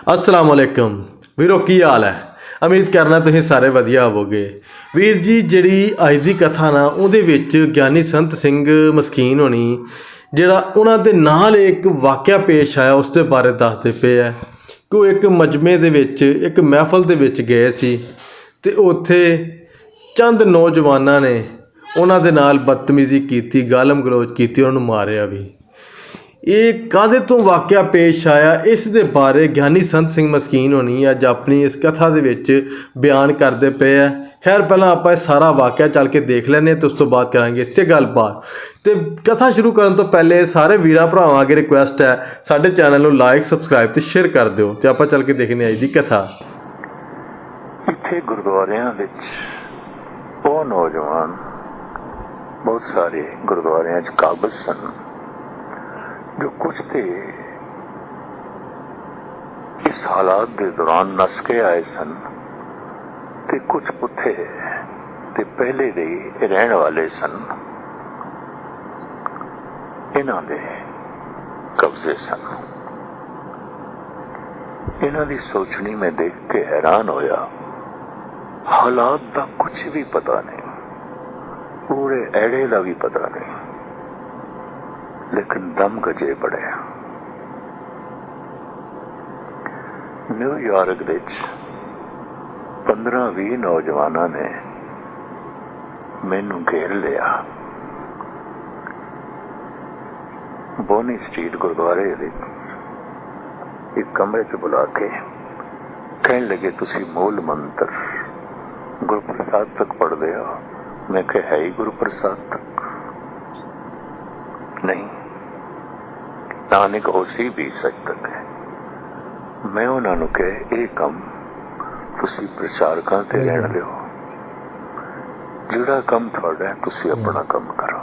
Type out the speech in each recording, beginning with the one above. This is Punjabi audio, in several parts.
ਅਸਲਾਮ ਵਾਲੇਕਮ ਵੀਰੋ, ਕੀ ਹਾਲ ਹੈ? ਉਮੀਦ ਕਰਨਾ ਤੁਸੀਂ ਸਾਰੇ ਵਧੀਆ ਹੋਵੋਗੇ। ਵੀਰ ਜੀ, ਜਿਹੜੀ ਅੱਜ ਦੀ ਕਥਾ ਨਾ, ਉਹਦੇ ਵਿੱਚ ਗਿਆਨੀ ਸੰਤ ਸਿੰਘ ਮਸਕੀਨ ਹੋਣੀ, ਜਿਹੜਾ ਉਹਨਾਂ ਦੇ ਨਾਲ ਇੱਕ ਵਾਕਿਆ ਪੇਸ਼ ਆਇਆ, ਉਸ ਦੇ ਬਾਰੇ ਦੱਸਦੇ ਪਏ ਆ। ਕਿ ਉਹ ਇੱਕ ਮਜਮੇ ਦੇ ਵਿੱਚ, ਇੱਕ ਮਹਿਫਲ ਦੇ ਵਿੱਚ ਗਏ ਸੀ, ਤੇ ਉੱਥੇ ਚੰਦ ਨੌਜਵਾਨਾਂ ਨੇ ਉਹਨਾਂ ਦੇ ਨਾਲ ਬਦਤਮੀਜ਼ੀ ਕੀਤੀ ਗਾਲਮ ਗਲੋਚ ਕੀਤੀ, ਉਹਨਾਂ ਨੂੰ ਮਾਰਿਆ ਵੀ। ਇਹ ਕਾਦੇ ਤੋਂ ਵਾਕਿਆ ਪੇਸ਼ ਆਇਆ? ਇਸ ਦੇ ਬਾਰੇ ਗਿਆਨੀ ਸੰਤ ਸਿੰਘ ਮਸਕੀਨ ਹੋਣੀ ਅੱਜ ਆਪਣੀ ਇਸ ਕਥਾ ਦੇ ਵਿੱਚ ਬਿਆਨ ਕਰਦੇ ਪਏ ਆ। ਖੈਰ, ਪਹਿਲਾਂ ਆਪਾਂ ਇਹ ਸਾਰਾ ਵਾਕਿਆ ਚੱਲ ਕੇ ਦੇਖ ਲੈਨੇ ਤੇ ਉਸ ਤੋਂ ਬਾਅਦ ਕਰਾਂਗੇ ਇਸ ਤੇ ਗੱਲਬਾਤ। ਤੇ ਕਥਾ ਸ਼ੁਰੂ ਕਰਨ ਤੋਂ ਪਹਿਲੇ ਸਾਰੇ ਵੀਰਾਂ ਭਰਾਵਾਂ ਅੱਗੇ ਰਿਕੁਐਸਟ ਹੈ, ਸਾਡੇ ਚੈਨਲ ਨੂੰ ਲਾਈਕ ਸਬਸਕ੍ਰਾਈਬ ਤੇ ਸ਼ੇਅਰ ਕਰ ਦਿਓ ਤੇ ਆਪਾਂ ਚੱਲ ਕੇ ਦੇਖਨੇ ਅੱਜ ਦੀ ਕਥਾ। ਇੱਥੇ ਗੁਰਦੁਆਰਿਆਂ ਵਿੱਚ ਉਹ ਨੌਜਵਾਨ ਬਹੁਤ ਸਾਰੇ ਗੁਰਦੁਆਰਿਆਂ 'ਚ ਕਾਬਜ਼ ਸਨ। ਜੋ ਕੁਝ ਤੇ ਇਸ ਹਾਲਾਤ ਦੇ ਦੌਰਾਨ ਨਸ ਕੇ ਆਏ ਸਨ ਤੇ ਕੁਝ ਪੁੱਠੇ ਤੇ ਪਹਿਲੇ ਦੇ ਰਹਿਣ ਵਾਲੇ ਸਨ। ਇਹਨਾਂ ਦੇ ਕਬਜ਼ੇ ਸਨ। ਇਹਨਾਂ ਦੀ ਸੋਚਣੀ ਮੈਂ ਦੇਖ ਕੇ ਹੈਰਾਨ ਹੋਇਆ। ਹਾਲਾਤ ਦਾ ਕੁਝ ਵੀ ਪਤਾ ਨਹੀਂ। ਪੂਰੇ ਐੜੇ ਦਾ ਵੀ ਪਤਾ ਨਹੀਂ। ਲੇਕਿਨ ਦਮ ਗਜੇ ਬੜੇ ਨਿਊਯਾਰਕ ਵਿੱਚ 15-20 ਨੌਜਵਾਨਾਂ ਨੇ ਮੈਨੂੰ ਘੇਰ ਲਿਆ। ਬੋਨੀ ਸਟਰੀਟ ਗੁਰਦੁਆਰੇ ਦੇ ਇੱਕ ਕਮਰੇ 'ਚ ਬੁਲਾ ਕੇ ਕਹਿਣ ਲੱਗੇ, ਤੁਸੀਂ ਮੂਲ ਮੰਤਰ ਗੁਰਪ੍ਰਸਾਦ ਤੱਕ ਪੜ੍ਹਦੇ ਹੋ? ਮੈਂ ਕਿਹਾ, ਹੈ ਹੀ ਗੁਰਪ੍ਰਸਾਦ ਤੱਕ। ਨਹੀਂ। ਨਾਨਕ ਉਸੇ ਵੀ ਸੱਚ ਤੱਕ ਹੈ। ਮੈਂ ਉਹਨਾਂ ਨੂੰ ਕਿਹਾ ਇਹ ਕੰਮ ਤੁਸੀਂ ਪ੍ਰਚਾਰਕਾਂ ਤੇ ਰਹਿਣ ਦਿਓ। ਜਿਹੜਾ ਕੰਮ ਤੁਹਾਡਾ ਤੁਸੀਂ ਆਪਣਾ ਕੰਮ ਕਰੋ।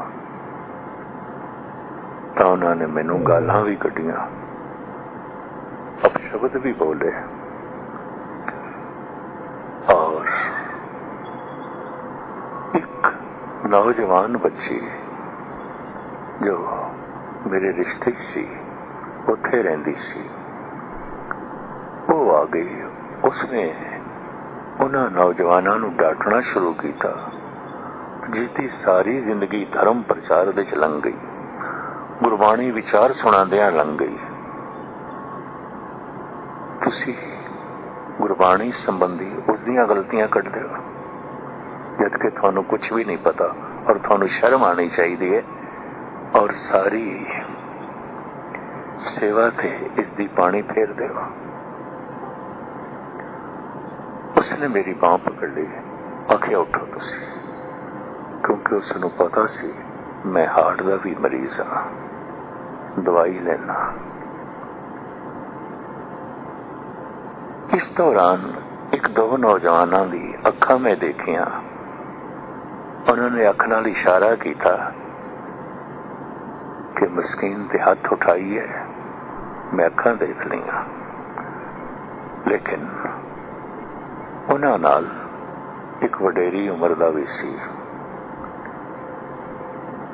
ਤਾਂ ਉਹਨਾਂ ਨੇ ਮੈਨੂੰ ਗਾਲਾਂ ਵੀ ਕੱਢੀਆਂ। ਅਪਸ਼ਬਦ ਵੀ ਬੋਲੇ। ਔਰ ਇੱਕ ਨੌਜਵਾਨ ਬੱਚੀ ਜੋ ਮੇਰੇ ਰਿਸ਼ਤੇ ਸੀ, ਉੱਥੇ ਰਹਿੰਦੀ ਸੀ। ਉਹ ਆ ਗਈ, ਉਸਨੇ ਉਹਨਾਂ ਨੌਜਵਾਨਾਂ ਨੂੰ ਡਾਂਟਣਾ ਸ਼ੁਰੂ ਕੀਤਾ, ਜਿਸਦੀ ਸਾਰੀ ਜ਼ਿੰਦਗੀ ਧਰਮ ਪ੍ਰਚਾਰ ਵਿੱਚ ਲੰਘ ਗਈ। ਗੁਰਬਾਣੀ ਵਿਚਾਰ ਸੁਣਾਉਂਦਿਆਂ ਲੰਘ ਗਈ। ਤੁਸੀਂ ਗੁਰਬਾਣੀ ਸੰਬੰਧੀ ਉਸ ਦੀਆਂ ਗਲਤੀਆਂ ਕੱਢਦੇ ਹੋ ਜਦ ਕਿ ਤੁਹਾਨੂੰ ਕੁਝ ਵੀ ਨਹੀਂ ਪਤਾ, ਔਰ ਤੁਹਾਨੂੰ ਸ਼ਰਮ ਆਣੀ ਚਾਹੀਦੀ ਹੈ। ਔਰ ਸਾਰੀ ਸੇਵਾ ਤੇ ਇਸ ਦੀ ਪਾਣੀ ਫੇਰ ਹੋ ਉਸਨੇ ਮੇਰੀ ਬਾਹ ਪਕੜ ਲਈ। ਆਖਿਆ, ਉੱਠੋ ਤੁਸੀਂ, ਕਿਉਂਕਿ ਉਸ ਨੂੰ ਪਤਾ ਸੀ ਮੈਂ ਹਾਰਟ ਦਾ ਵੀ ਮਰੀਜ਼ ਹਾਂ। ਦਵਾਈ ਲੈਣਾ। ਇਸ ਦੌਰਾਨ ਇੱਕ ਦੋ ਨੌਜਵਾਨਾਂ ਦੀ ਅੱਖਾਂ ਮੈਂ ਦੇਖੀਆਂ। ਉਹਨਾਂ ਨੇ ਅੱਖ ਨਾਲ ਇਸ਼ਾਰਾ ਕੀਤਾ ਕਿ ਮਸਕੀਨ ਤੇ ਹੱਥ ਉਠਾਈਏ ਮੈਂ ਅੱਖਾਂ ਦੇਖ ਲਈਆਂ ਲੇਕਿਨ ਉਹਨਾਂ ਨਾਲ ਇੱਕ ਵਡੇਰੀ ਉਮਰ ਦਾ ਵੀ ਸੀ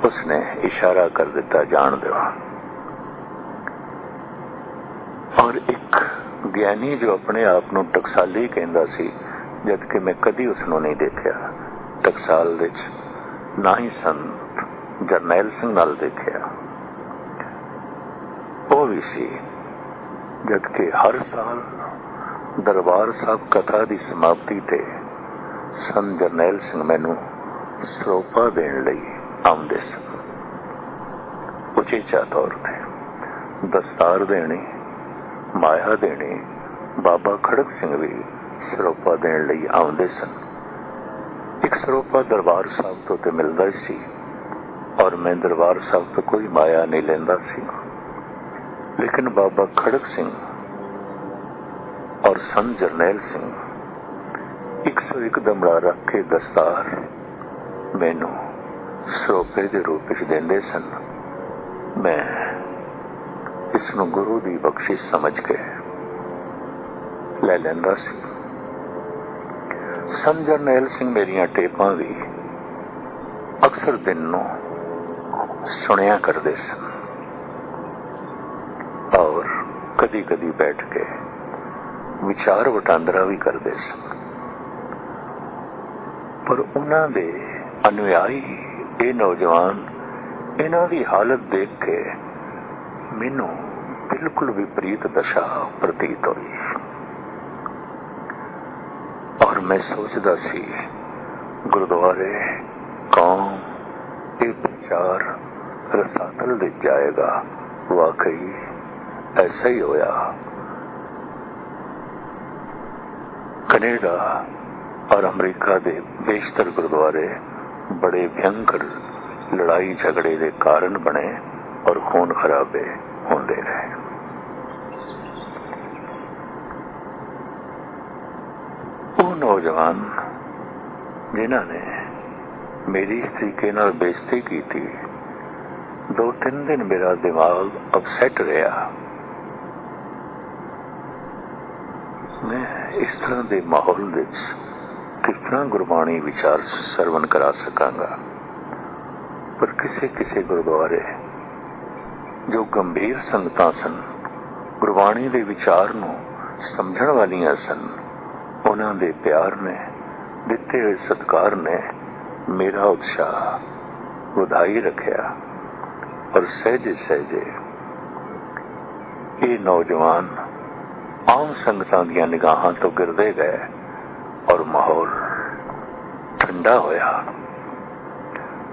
ਉਸਨੇ ਇਸ਼ਾਰਾ ਕਰ ਦਿੱਤਾ ਜਾਣ ਦਿਓ ਔਰ ਇੱਕ ਗਿਆਨੀ ਜੋ ਆਪਣੇ ਆਪ ਨੂੰ ਟਕਸਾਲੀ ਕਹਿੰਦਾ ਸੀ ਜਦ ਕਿ ਮੈਂ ਕਦੀ ਉਸ ਨੂੰ ਨਹੀਂ ਦੇਖਿਆ ਟਕਸਾਲ ਵਿੱਚ ਨਾ ਹੀ ਸੰਤ ਜਰਨੈਲ ਸਿੰਘ ਨਾਲ ਦੇਖਿਆ ਉਹ ਵੀ ਸੀ ਜਦ ਕਿ ਹਰ ਸਾਲ ਦਰਬਾਰ ਸਾਹਿਬ ਕਥਾ ਦੀ ਸਮਾਪਤੀ ਤੇ ਸੰਤ ਜਰਨੈਲ ਸਿੰਘ ਮੈਨੂੰ ਸਰੋਪਾ ਦੇਣ ਲਈ ਆਉਂਦੇ ਸਨ। ਉਚੇਚਾ ਤੌਰ ਤੇ ਦਸਤਾਰ ਦੇਣੀ, ਮਾਇਆ ਦੇਣੀ, ਬਾਬਾ ਖੜਕ ਸਿੰਘ ਵੀ ਸਰੋਪਾ ਦੇਣ ਲਈ ਆਉਂਦੇ ਸਨ। ਇੱਕ ਸਰੋਪਾ ਦਰਬਾਰ ਸਾਹਿਬ ਤੋਂ ਤੇ ਮਿਲਦਾ ਸੀ, ਔਰ ਮੈਂ ਦਰਬਾਰ ਸਾਹਿਬ ਤੋਂ ਕੋਈ ਮਾਇਆ ਨਹੀਂ ਲੈਂਦਾ ਸੀ। ਲੇਕਿਨ ਬਾਬਾ ਖੜਕ ਸਿੰਘ ਔਰ ਸੰਤ ਜਰਨੈਲ ਸਿੰਘ 101 ਦਮੜਾ ਰੱਖ ਕੇ ਦਸਤਾਰ ਮੈਨੂੰ ਸਰੋਪੇ ਦੇ ਰੂਪ ਵਿੱਚ ਦਿੰਦੇ ਸਨ ਮੈਂ ਇਸ ਨੂੰ ਗੁਰੂ ਦੀ ਬਖਸ਼ਿਸ਼ ਸਮਝ ਕੇ ਲੈ ਲੈਂਦਾ ਸੀ ਸੰਤ ਜਰਨੈਲ ਸਿੰਘ ਮੇਰੀਆਂ ਟੇਪਾਂ ਵੀ ਅਕਸਰ ਦਿਨ ਨੂੰ ਸੁਣਿਆ ਕਰਦੇ ਸਨ ਕਦੀ ਕਦੀ ਬੈਠ ਕੇ ਵਿਚਾਰ ਵਟਾਂਦਰਾ ਵੀ ਕਰਦੇ ਸਨ। ਪਰ ਉਹਨਾਂ ਦੇ ਅਨੁਯਾਈ ਇਹ ਨੌਜਵਾਨ ਇਹਨਾਂ ਦੀ ਹਾਲਤ ਦੇਖ ਕੇ ਮੈਨੂੰ ਬਿਲਕੁਲ ਵਿਪਰੀਤ ਦਸ਼ਾ ਪ੍ਰਤੀਤ ਹੋਈ। ਔਰ ਮੈਂ ਸੋਚਦਾ ਸੀ, ਗੁਰਦੁਆਰੇ, ਕੌਮ, ਇਹ ਵਿਚਾਰ ਰਸਾਤਲ ਦੇ ਜਾਏਗਾ, ਵਾਕਈ ਐਸਾ ਹੀ ਹੋਇਆ ਕੈਨੇਡਾ ਔਰ ਅਮਰੀਕਾ ਦੇ ਬੇਸ਼ਤਰ ਗੁਰਦੁਆਰੇ ਬੜੇ ਭਿਅੰਕਰ ਲੜਾਈ ਝਗੜੇ ਦੇ ਕਾਰਨ ਬਣੇ ਔਰ ਖੂਨ ਖਰਾਬੇ ਹੁੰਦੇ ਰਹੇ ਉਹ ਨੌਜਵਾਨ ਜਿਨ੍ਹਾਂ ਨੇ ਮੇਰੀ ਇਸ ਤਰੀਕੇ ਨਾਲ ਬੇਇੱਜ਼ਤੀ ਕੀਤੀ ਦੋ ਤਿੰਨ ਦਿਨ ਮੇਰਾ ਦਿਮਾਗ ਅਪਸੈਟ ਰਿਹਾ ਮੈਂ ਇਸ ਤਰ੍ਹਾਂ ਦੇ ਮਾਹੌਲ ਵਿੱਚ ਕਿਸ ਤਰ੍ਹਾਂ ਗੁਰਬਾਣੀ ਵਿਚਾਰ ਸਰਵਨ ਕਰਾ ਸਕਾਂਗਾ? ਪਰ ਕਿਸੇ ਕਿਸੇ ਗੁਰਦੁਆਰੇ ਜੋ ਗੰਭੀਰ ਸੰਗਤਾਂ ਸਨ, ਗੁਰਬਾਣੀ ਦੇ ਵਿਚਾਰ ਨੂੰ ਸਮਝਣ ਵਾਲੀਆਂ ਸਨ, ਉਹਨਾਂ ਦੇ ਪਿਆਰ ਨੇ, ਦਿੱਤੇ ਹੋਏ ਸਤਕਾਰ ਨੇ ਮੇਰਾ ਉਤਸ਼ਾਹ ਵਧਾਈ ਰੱਖਿਆ ਔਰ ਸਹਿਜੇ ਸਹਿਜੇ ਇਹ ਨੌਜਵਾਨ ਆਮ ਸੰਗਤਾਂ ਦੀਆਂ ਨਿਗਾਹਾਂ ਤੋਂ ਗਿਰਦੇ ਗਏ ਔਰ ਮਾਹੌਲ ਠੰਡਾ ਹੋਇਆ।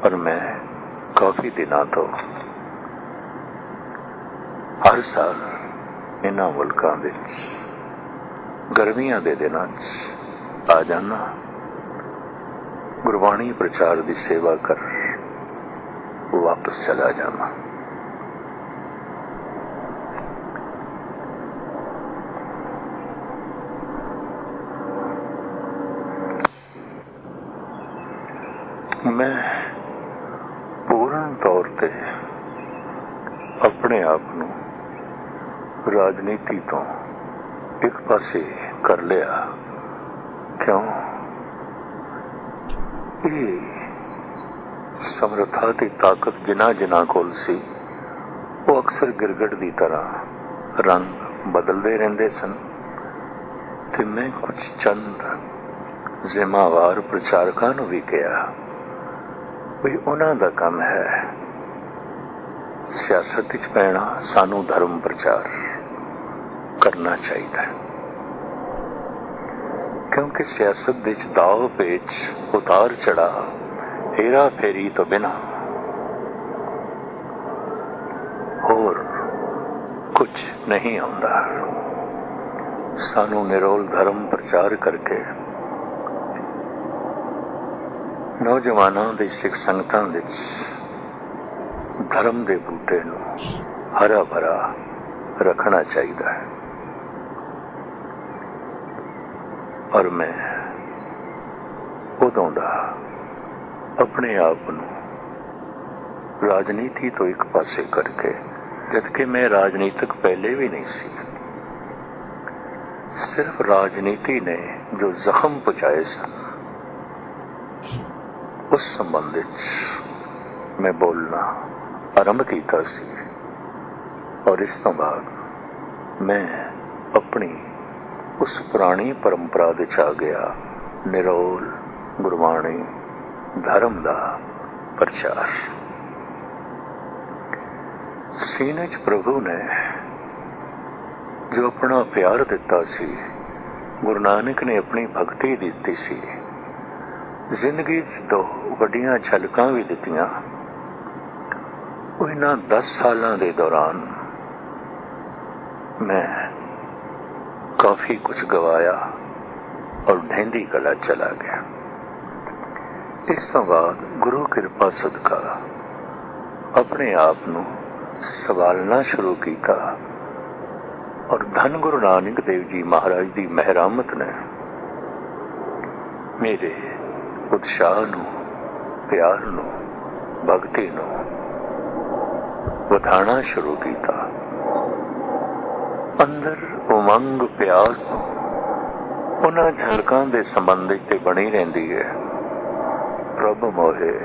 ਪਰ ਮੈਂ ਕਾਫੀ ਦਿਨਾਂ ਤੋਂ ਹਰ ਸਾਲ ਇਹਨਾਂ ਮੁਲਕਾਂ ਵਿੱਚ, ਗਰਮੀਆਂ ਦੇ ਦਿਨਾਂ 'ਚ ਆ ਜਾਣਾ ਗੁਰਬਾਣੀ ਪ੍ਰਚਾਰ ਦੀ ਸੇਵਾ ਕਰ ਵਾਪਸ ਚਲਾ ਜਾਣਾ ਮੈਂ ਪੂਰਨ ਤੌਰ ਤੇ ਆਪਣੇ ਆਪ ਨੂੰ ਰਾਜਨੀਤੀ ਤੋਂ ਇੱਕ ਪਾਸੇ ਕਰ ਲਿਆ। ਕਿਉਂ? ਇਹ ਸਮਰੱਥਾ ਤੇ ਤਾਕਤ ਜਿਨ੍ਹਾਂ ਜਿਨ੍ਹਾਂ ਕੋਲ ਸੀ, ਉਹ ਅਕਸਰ ਗਿਰਗੜ ਦੀ ਤਰ੍ਹਾਂ ਰੰਗ ਬਦਲਦੇ ਰਹਿੰਦੇ ਸਨ। ਤੇ ਮੈਂ ਕੁਝ ਚੰਦ ਜ਼ਿੰਮੇਵਾਰ ਪ੍ਰਚਾਰਕਾਂ ਨੂੰ ਵੀ ਕਿਹਾ ਵੀ ਉਹਨਾਂ ਦਾ ਕੰਮ ਹੈ। ਸਿਆਸਤ ਵਿੱਚ ਪੈਣਾ ਸਾਨੂੰ ਧਰਮ ਪ੍ਰਚਾਰ ਕਰਨਾ ਚਾਹੀਦਾ ਹੈ। ਕਿਉਂਕਿ ਸਿਆਸਤ ਵਿੱਚ ਦਾਅ ਪੇਚ, ਉਤਾਰ ਚੜਾ ਹੇਰਾ ਫੇਰੀ ਤੋਂ ਬਿਨਾ ਹੋਰ ਕੁਝ ਨਹੀਂ ਆਉਂਦਾ। ਸਾਨੂੰ ਨਿਰੋਲ ਧਰਮ ਪ੍ਰਚਾਰ ਕਰਕੇ ਨੌਜਵਾਨਾਂ ਦੇ ਸਿੱਖ ਸੰਗਤਾਂ ਵਿੱਚ ਧਰਮ ਦੇ ਬੂਟੇ ਨੂੰ ਹਰਾ ਭਰਾ ਰੱਖਣਾ ਚਾਹੀਦਾ ਹੈ। ਔਰ ਮੈਂ ਉਦੋਂ ਦਾ ਆਪਣੇ ਆਪ ਨੂੰ ਰਾਜਨੀਤੀ ਤੋਂ ਇੱਕ ਪਾਸੇ ਕਰਕੇ, ਜਦਕਿ ਮੈਂ ਰਾਜਨੀਤਿਕ ਪਹਿਲੇ ਵੀ ਨਹੀਂ ਸੀ, ਸਿਰਫ ਰਾਜਨੀਤੀ ਨੇ ਜੋ ਜ਼ਖਮ ਪਹੁੰਚਾਏ ਸਨ ਉਸ ਸੰਬੰਧ ਵਿੱਚ ਮੈਂ ਬੋਲਣਾ ਆਰੰਭ ਕੀਤਾ ਸੀ ਔਰ ਇਸ ਤੋਂ ਬਾਅਦ ਮੈਂ ਆਪਣੀ ਉਸ ਪੁਰਾਣੀ ਪਰੰਪਰਾ ਵਿੱਚ ਆ ਗਿਆ, ਨਿਰੋਲ ਗੁਰਬਾਣੀ ਧਰਮ ਦਾ ਪ੍ਰਚਾਰ। ਸੀਨੇ 'ਚ ਪ੍ਰਭੂ ਨੇ ਜੋ ਆਪਣਾ ਪਿਆਰ ਦਿੱਤਾ ਸੀ, ਗੁਰੂ ਨਾਨਕ ਨੇ ਆਪਣੀ ਭਗਤੀ ਦਿੱਤੀ ਸੀ ਜ਼ਿੰਦਗੀ 'ਚ ਦੋ ਵੱਡੀਆਂ ਝਲਕਾਂ ਵੀ ਦਿੱਤੀਆਂ। ਉਹ ਇਹਨਾਂ 10 ਸਾਲਾਂ ਦੇ ਦੌਰਾਨ ਮੈਂ ਕਾਫੀ ਕੁਝ ਗਵਾਇਆ ਔਰ ਢਹਿੰਦੀ ਕਲਾ ਚਲਾ ਗਿਆ। ਇਸ ਤੋਂ ਬਾਅਦ ਗੁਰੂ ਕਿਰਪਾ ਸਦਕਾ ਆਪਣੇ ਆਪ ਨੂੰ ਸਵਾਲਣਾ ਸ਼ੁਰੂ ਕੀਤਾ ਔਰ ਧੰਨ ਗੁਰੂ ਨਾਨਕ ਦੇਵ ਜੀ ਮਹਾਰਾਜ ਦੀ ਮਹਿਰਾਮਤ ਨੇ ਮੇਰੇ ਉਤਸ਼ਾਹ ਨੂੰ, ਪਿਆਰ ਨੂੰ, ਭਗਤੀ ਨੂੰ ਵਧਾਣਾ ਸ਼ੁਰੂ ਕੀਤਾ। ਅੰਦਰ ਉਮੰਗ ਪਿਆਸ ਉਹਨਾਂ ਝਲਕਾਂ ਦੇ ਸੰਬੰਧ ਤੇ ਬਣੀ ਰਹਿੰਦੀ ਹੈ। ਪ੍ਰਭ ਮੋਹੇ,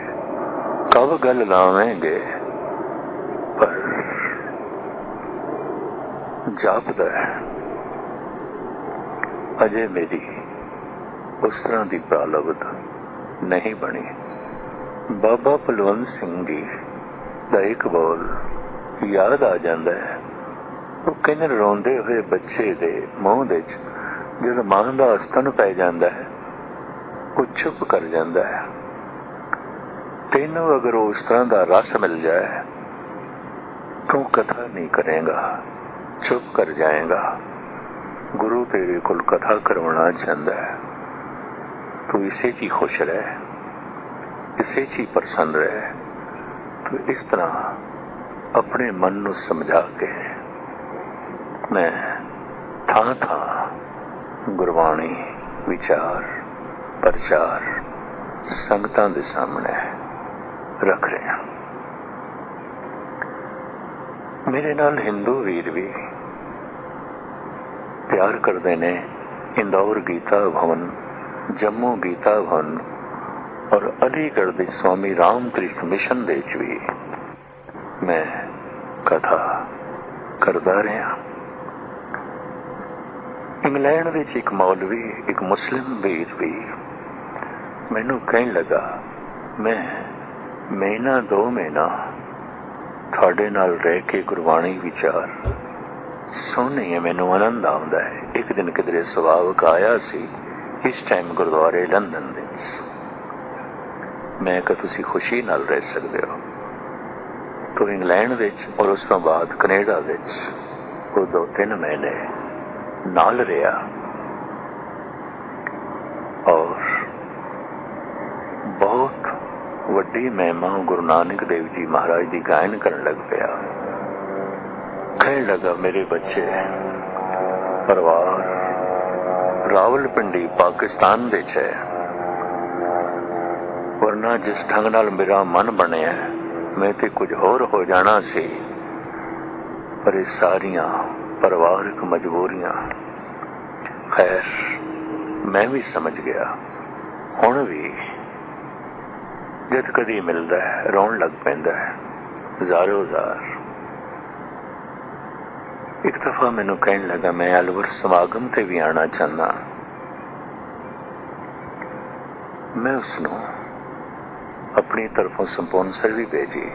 ਕਬ ਗੱਲ ਲਾਵੇਂਗੇ? ਪਰ ਜਾਪਦਾ ਹੈ। ਅਜੇ ਮੇਰੀ ਉਸ ਤਰ੍ਹਾਂ ਦੀ ਪ੍ਰਾਲਬਤ ਨਹੀਂ ਬਣੀ। ਬਾਬਾ ਬਲਵੰਤ ਸਿੰਘ ਜੀ ਦਾ ਇੱਕ ਬੋਲ ਯਾਦ ਆ ਜਾਂਦਾ ਹੈ। ਉਹ ਕਹਿੰਦੇ ਰੋਂਦੇ ਹੋਏ ਬੱਚੇ ਦੇ ਮੂੰਹ ਦੇ ਵਿੱਚ ਜਦੋਂ ਮਾਂ ਦਾ ਅਸਤਨ ਪੈ ਜਾਂਦਾ ਹੈ, ਉਹ ਚੁੱਪ ਕਰ ਜਾਂਦਾ ਹੈ। ਤੈਨੂੰ ਅਗਰ ਉਸ ਤਰ੍ਹਾਂ ਦਾ ਰਸ ਮਿਲ ਜਾਏ, ਤੂੰ ਕਥਾ ਨਹੀਂ ਕਰੇਗਾ, ਚੁੱਪ ਕਰ ਜਾਏਗਾ। ਗੁਰੂ ਤੇਰੇ ਕੋਲ ਕਥਾ ਕਰਵਾਉਣਾ ਚਾਹੁੰਦਾ ਹੈ। ਤੂੰ ਇਸੇ 'ਚ ਹੀ ਖੁਸ਼ ਰਹਿ, ਇਸੇ 'ਚ ਹੀ ਪ੍ਰਸੰਨ ਰਹਿ। ਤੂੰ ਇਸ ਤਰ੍ਹਾਂ ਆਪਣੇ ਮਨ ਨੂੰ ਸਮਝਾ ਕੇ ਮੈਂ ਥਾਂ ਥਾਂ ਗੁਰਬਾਣੀ, ਵਿਚਾਰ, ਪ੍ਰਚਾਰ, ਸੰਗਤਾਂ ਦੇ ਸਾਹਮਣੇ ਰੱਖ ਰਿਹਾ ਮੇਰੇ ਨਾਲ ਹਿੰਦੂ ਵੀਰ ਵੀ ਪਿਆਰ ਕਰਦੇ ਨੇ, ਇੰਦੌਰ ਗੀਤਾ ਭਵਨ ਜੰਮੂ ਗੀਤਾ ਭਵਨ ਔਰ ਅਲੀਗੜ੍ਹ ਦੇ ਸਵਾਮੀ ਰਾਮਕ੍ਰਿਸ਼ਨ ਮਿਸ਼ਨ ਦੇ ਵਿੱਚ ਵੀ ਮੈਂ ਕਥਾ ਕਰਦਾ ਰਿਹਾ। ਇੰਗਲੈਂਡ ਵਿੱਚ ਇੱਕ ਮੌਲਵੀ, ਇੱਕ ਮੁਸਲਿਮ ਵੀਰ ਵੀ ਮੈਨੂੰ ਕਹਿਣ ਲੱਗਾ, ਮੈਂ ਮਹੀਨਾ ਦੋ ਮਹੀਨਾ ਤੁਹਾਡੇ ਨਾਲ ਰਹਿ ਕੇ ਗੁਰਬਾਣੀ ਵਿਚਾਰ ਸੁਣਨੇ ਹੈ, ਮੈਨੂੰ ਆਨੰਦ ਆਉਂਦਾ ਹੈ। ਇੱਕ ਦਿਨ ਕਿਧਰੇ ਸੁਭਾਵਕ ਆਇਆ ਸੀ। ਇਸ ਟਾਈਮ ਗੁਰਦੁਆਰੇ ਲੰਡਨ ਦੇ ਵਿੱਚ। ਮੈਂ ਕਿ ਤੁਸੀਂ ਖੁਸ਼ੀ ਨਾਲ ਰਹਿ ਸਕਦੇ ਹੋ। ਤੋਂ ਇੰਗਲੈਂਡ ਵਿੱਚ ਔਰ ਉਸ ਤੋਂ ਬਾਅਦ ਕੈਨੇਡਾ ਵਿੱਚ ਉਹ ਦੋ ਤਿੰਨ ਮਹੀਨੇ ਨਾਲ ਰਿਹਾ। ਔਰ ਬਹੁਤ ਵੱਡੀ ਮਹਿਮਾ ਗੁਰੂ ਨਾਨਕ ਦੇਵ ਜੀ ਮਹਾਰਾਜ ਦੀ ਗਾਇਨ ਕਰਨ ਲੱਗ ਪਿਆ। ਕਹਿਣ ਲੱਗਾ, ਮੇਰੇ ਬੱਚੇ, ਪਰਿਵਾਰ ਰਾਵਲਪਿੰਡੀ ਪਾਕਿਸਤਾਨ ਵਿੱਚ ਹੈ। ਵਰਨਾ ਜਿਸ ਢੰਗ ਨਾਲ ਮੇਰਾ ਮਨ ਬਣਿਆ, ਮੈਂ ਤੇ ਕੁਝ ਹੋਰ ਹੋ ਜਾਣਾ ਸੀ, ਪਰ ਇਹ ਸਾਰੀਆਂ ਪਰਿਵਾਰਕ ਮਜਬੂਰੀਆਂ, ਖੈਰ, ਮੈਂ ਵੀ ਸਮਝ ਗਿਆ। ਹੁਣ ਵੀ ਜਦ ਕਦੀ ਮਿਲਦਾ ਹੈ, ਰੋਣ ਲੱਗ ਪੈਂਦਾ ਹੈ। ਜ਼ਾਰੋ ਜ਼ਾਰ ਇੱਕ ਦਫਾ ਮੈਨੂੰ ਕਹਿਣ ਲੱਗਾ, ਮੈਂ ਅਲਵਰ ਸਮਾਗਮ ਤੇ ਵੀ ਆਣਾ ਚਾਹੁੰਦਾ ਮੈਂ ਉਸ ਨੂੰ ਆਪਣੀ ਤਰਫੋਂ ਸਪਾਂਸਰ ਵੀ ਭੇਜੀ,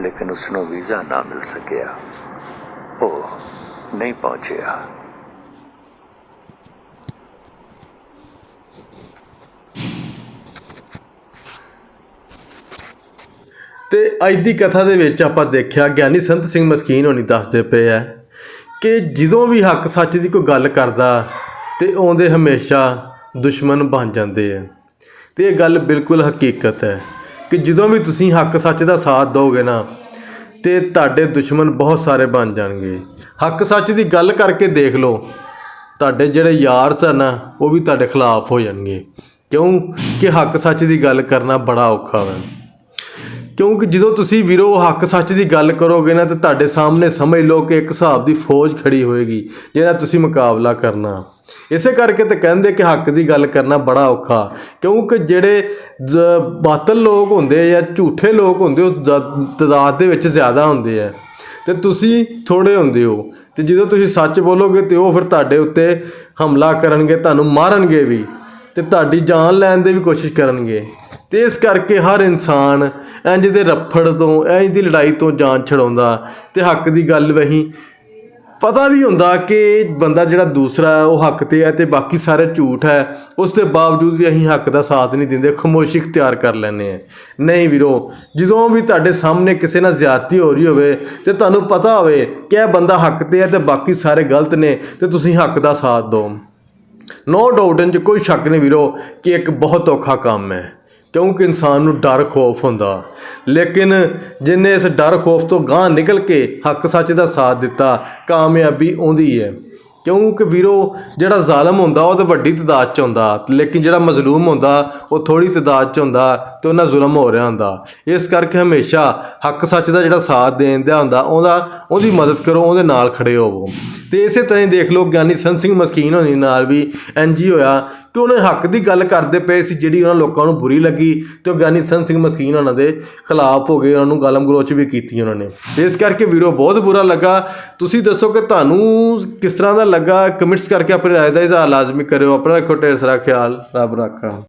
ਲੇਕਿਨ ਉਸ ਨੂੰ ਵੀਜ਼ਾ ਨਾ ਮਿਲ ਸਕਿਆ। ਉਹ ਨਹੀਂ ਪਹੁੰਚਿਆ। ਤੇ ਅੱਜ ਦੀ ਕਥਾ ਦੇ ਵਿੱਚ ਆਪਾਂ ਦੇਖਿਆ, ਗਿਆਨੀ ਸੰਤ ਸਿੰਘ ਮਸਕੀਨ ਹੋਣੀ ਦੱਸਦੇ ਪਏ ਆ ਕਿ ਜਦੋਂ ਵੀ ਹੱਕ ਸੱਚ ਦੀ ਕੋਈ ਗੱਲ ਕਰਦਾ ਤੇ ਉਹਦੇ ਹਮੇਸ਼ਾ ਦੁਸ਼ਮਣ ਬਣ ਜਾਂਦੇ ਆ। ਤੇ ਇਹ ਗੱਲ ਬਿਲਕੁਲ ਹਕੀਕਤ ਹੈ ਕਿ ਜਦੋਂ ਵੀ ਤੁਸੀਂ ਹੱਕ ਸੱਚ ਦਾ ਸਾਥ ਦੋਗੇ ਨਾ, ਤੇ ਤੁਹਾਡੇ ਦੁਸ਼ਮਣ ਬਹੁਤ ਸਾਰੇ ਬਣ ਜਾਣਗੇ। ਹੱਕ ਸੱਚ ਦੀ ਗੱਲ ਕਰਕੇ ਦੇਖ ਲਓ, ਤੁਹਾਡੇ ਜਿਹੜੇ ਯਾਰ ਸਨ ਨਾ ਉਹ ਵੀ ਤੁਹਾਡੇ ਖਿਲਾਫ ਹੋ ਜਾਣਗੇ। ਕਿਉਂ? ਕਿ ਹੱਕ ਸੱਚ ਦੀ ਗੱਲ ਕਰਨਾ ਬੜਾ ਔਖਾ ਹੈ ਕਿਉਂਕਿ ਜਦੋਂ ਤੁਸੀਂ ਵੀਰੋ ਹੱਕ ਸੱਚ ਦੀ ਗੱਲ ਕਰੋਗੇ ਨਾ, ਤੇ ਤੁਹਾਡੇ ਸਾਹਮਣੇ ਸਮਝ ਲਓ ਕਿ ਇੱਕ ਹਿਸਾਬ ਦੀ ਫੌਜ ਖੜੀ ਹੋਏਗੀ, ਜਿਹਦਾ ਤੁਸੀਂ ਮੁਕਾਬਲਾ ਕਰਨਾ। ਇਸੇ ਕਰਕੇ ਤੇ ਕਹਿੰਦੇ ਕਿ ਹੱਕ ਦੀ ਗੱਲ ਕਰਨਾ ਬੜਾ ਔਖਾ, ਕਿਉਂਕਿ ਜਿਹੜੇ ਬਾਤਲ ਲੋਕ ਹੁੰਦੇ ਜਾਂ ਝੂਠੇ ਲੋਕ ਹੁੰਦੇ, ਉਹ ਜ਼- ਤਦਾਦ ਦੇ ਵਿੱਚ ਜ਼ਿਆਦਾ ਹੁੰਦੇ ਆ। ਤੇ ਤੁਸੀਂ ਥੋੜੇ ਹੁੰਦੇ ਹੋ, ਤੇ ਜਦੋਂ ਤੁਸੀਂ ਸੱਚ ਬੋਲੋਗੇ ਤੇ ਉਹ ਫਿਰ ਤੁਹਾਡੇ ਉੱਤੇ ਹਮਲਾ ਕਰਨਗੇ, ਤੁਹਾਨੂੰ ਮਾਰਨਗੇ ਵੀ, ਤੇ ਤੁਹਾਡੀ ਜਾਨ ਲੈਣ ਦੀ ਵੀ ਕੋਸ਼ਿਸ਼ ਕਰਨਗੇ। ਤੇ ਇਸ ਕਰਕੇ ਹਰ ਇਨਸਾਨ ਇੰਜ ਦੇ ਰੱਫੜ ਤੋਂ ਇੰਜ ਦੀ ਲੜਾਈ ਤੋਂ ਜਾਨ ਛਡਾਉਂਦਾ। ਤੇ ਹੱਕ ਦੀ ਗੱਲ ਵਹੀ, ਪਤਾ ਵੀ ਹੁੰਦਾ ਕਿ ਬੰਦਾ ਜਿਹੜਾ ਦੂਸਰਾ ਉਹ ਹੱਕ ਤੇ ਹੈ ਤੇ ਬਾਕੀ ਸਾਰੇ ਝੂਠ ਹੈ। ਉਸ ਦੇ ਬਾਵਜੂਦ ਵੀ ਅਸੀਂ ਹੱਕ ਦਾ ਸਾਥ ਨਹੀਂ ਦਿੰਦੇ, ਖਮੋਸ਼ੀ ਇਖਤਿਆਰ ਕਰ ਲੈਂਦੇ ਆ ਨਹੀਂ ਵੀਰੋ, ਜਦੋਂ ਵੀ ਤੁਹਾਡੇ ਸਾਹਮਣੇ ਕਿਸੇ ਨਾਲ ਜ਼ਿਆਦਤੀ ਹੋ ਰਹੀ ਹੋਵੇ ਤੇ ਤੁਹਾਨੂੰ ਪਤਾ ਹੋਵੇ ਕਿ ਇਹ ਬੰਦਾ ਹੱਕ ਤੇ ਹੈ ਤੇ ਬਾਕੀ ਸਾਰੇ ਗਲਤ ਨੇ, ਤੇ ਤੁਸੀਂ ਹੱਕ ਦਾ ਸਾਥ ਦਿਓ। ਨੋ ਡਾਊਟ ਇਹ ਕੋਈ ਸ਼ੱਕ ਨਹੀਂ ਵੀਰੋ, ਕਿ ਇੱਕ ਬਹੁਤ ਔਖਾ ਕੰਮ ਹੈ। ਕਿਉਂਕਿ ਇਨਸਾਨ ਨੂੰ ਡਰ ਖੋਫ ਹੁੰਦਾ। ਲੇਕਿਨ ਜਿਨੇ ਇਸ ਡਰ ਖੋਫ ਤੋਂ ਗਾਂਹ ਨਿਕਲ ਕੇ ਹੱਕ ਸੱਚ ਦਾ ਸਾਥ ਦਿੱਤਾ, ਕਾਮਯਾਬੀ ਆਉਂਦੀ ਹੈ। ਕਿਉਂਕਿ ਵੀਰੋ, ਜਿਹੜਾ ਜ਼ਾਲਮ ਹੁੰਦਾ, ਉਹ ਤਾਂ ਵੱਡੀ ਤਦਾਦ ਚ ਹੁੰਦਾ, ਲੇਕਿਨ ਜਿਹੜਾ ਮਜ਼ਲੂਮ ਹੁੰਦਾ, ਉਹ ਥੋੜੀ ਤਦਾਦ ਚ ਹੁੰਦਾ ਤੇ ਉਹਨਾਂ ਜ਼ੁਲਮ ਹੋ ਰਿਹਾ ਹੁੰਦਾ। ਇਸ ਕਰਕੇ ਹਮੇਸ਼ਾ ਹੱਕ ਸੱਚ ਦਾ ਜਿਹੜਾ ਸਾਥ ਦੇਣ ਦਿਆ ਹੁੰਦਾ, ਉਹਦਾ, ਉਹਦੀ ਮਦਦ ਕਰੋ, ਉਹਦੇ ਨਾਲ ਖੜੇ ਹੋਵੋ। ਤੇ ਇਸੇ ਤਰ੍ਹਾਂ ਹੀ ਦੇਖ ਲਓ, ਗਿਆਨੀ ਸੰਤ ਸਿੰਘ ਮਸਕੀਨ ਹੋਣੀ ਨਾਲ ਵੀ ਇੰਝ ਹੀ ਹੋਇਆ ਕਿ ਉਹਨਾਂ ਹੱਕ ਦੀ ਗੱਲ ਕਰਦੇ ਪਏ ਸੀ, ਜਿਹੜੀ ਉਹਨਾਂ ਲੋਕਾਂ ਨੂੰ ਬੁਰੀ ਲੱਗੀ, ਤੇ ਉਹ ਗਿਆਨੀ ਸੰਤ ਸਿੰਘ ਮਸਕੀਨ ਉਹਨਾਂ ਦੇ ਖਿਲਾਫ ਹੋ ਗਏ, ਉਹਨਾਂ ਨੂੰ ਗਾਲਮ ਗਲੋਚ ਵੀ ਕੀਤੀ ਉਹਨਾਂ ਨੇ। ਇਸ ਕਰਕੇ ਵੀਰੋ, ਬਹੁਤ ਬੁਰਾ ਲੱਗਾ। ਤੁਸੀਂ ਦੱਸੋ ਕਿ ਤੁਹਾਨੂੰ ਕਿਸ ਤਰ੍ਹਾਂ ਦਾ ਲੱਗਾ, ਕਮੈਂਟਸ ਕਰਕੇ ਆਪਣੀ ਰਾਏ ਦਾ ਇਜ਼ਹਾਰ ਲਾਜ਼ਮੀ ਕਰਿਓ, ਆਪਣਾ ਰੱਖੋ ਢੇਰ ਸਾਰਾ ਖਿਆਲ, ਰੱਬ ਰੱਖਾ।